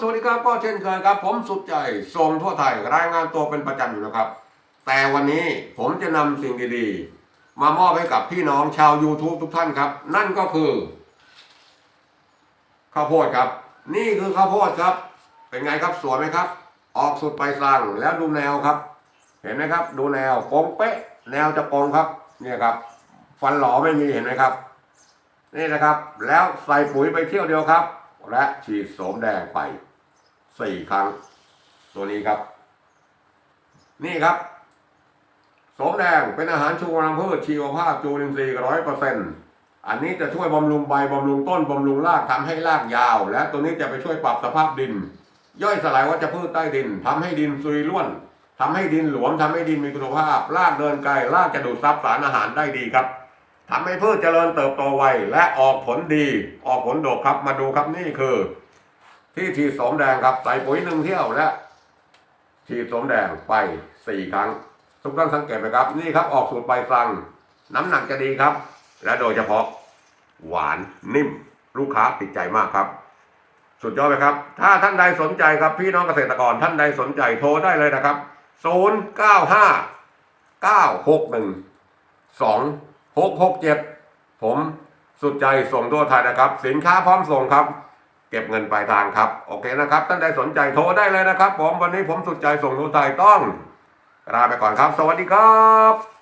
สวัสดีครับก็เช่นเคยครับ ผมสุดใจส่งทั่วไทยรายงานตัวเป็นประจำอยู่นะครับ แต่วันนี้ผมจะนำสิ่งดีๆ มามอบให้กับพี่น้องชาว YouTube ทุกท่านครับ นั่นก็คือข้าวโพดครับ นี่คือข้าวโพดครับ เป็นไงครับสวยไหมครับ ออกสุดไปสั่งแล้วดูแนวครับ เห็นไหมครับ ดูแนวโกงเป๊ะ แนวจะโกงครับเนี่ยครับ ฟันหลอไม่มีเห็นไหมครับ นี่นะครับ แล้วใส่ปุ๋ยไปเที่ยวเดียวครับ และฉีดโสมแดงไป สี่ครั้ง ตัวนี้ครับ นี่ครับสมแดงเป็นอาหารชูกำลังพืชชีวภาพจูลินทรีย์ร้อยเปอร์เซ็นต์อันนี้จะช่วยบำรุงใบบำรุงต้นบำรุงรากทำให้รากยาว และตัวนี้จะไปช่วยปรับสภาพดิน ย่อยสลายวัชพืชใต้ดินทำให้ดินซุยร่วนทำให้ดินหลวมทำให้ดินมีคุณภาพ รากเดินไกลรากจะดูดซับสารอาหารได้ดีครับทำให้พืชเจริญเติบโตไวและออกผลดี ออกผลดกครับมาดูครับนี่คือ ที่ฉีดสมแดงครับใส่ปุ๋ยหนึ่งเที่ยวและฉีดสมแดงไปสี่ครั้ง ทุกท่านสังเกตไหมครับ นี่ครับออกสูตรใบฟัง น้ำหนักจะดีครับ และโดยเฉพาะ หวานนิ่ม ลูกค้าติดใจมากครับ สุดยอดไหมครับ ถ้าท่านใดสนใจครับพี่น้องเกษตรกรท่านใดสนใจโทรได้เลยนะครับ 0 9 5 9 6 1 2 6 6 7 ผมสุดใจส่งทั่วไทยนะครับ สินค้าพร้อมส่งครับ เก็บเงินปลายทางครับ โอเคนะครับ ท่านใดสนใจโทรได้เลยนะครับ ผมวันนี้ผมสุดใจส่งทั่วไทยต้องลาไปก่อนครับ สวัสดีครับ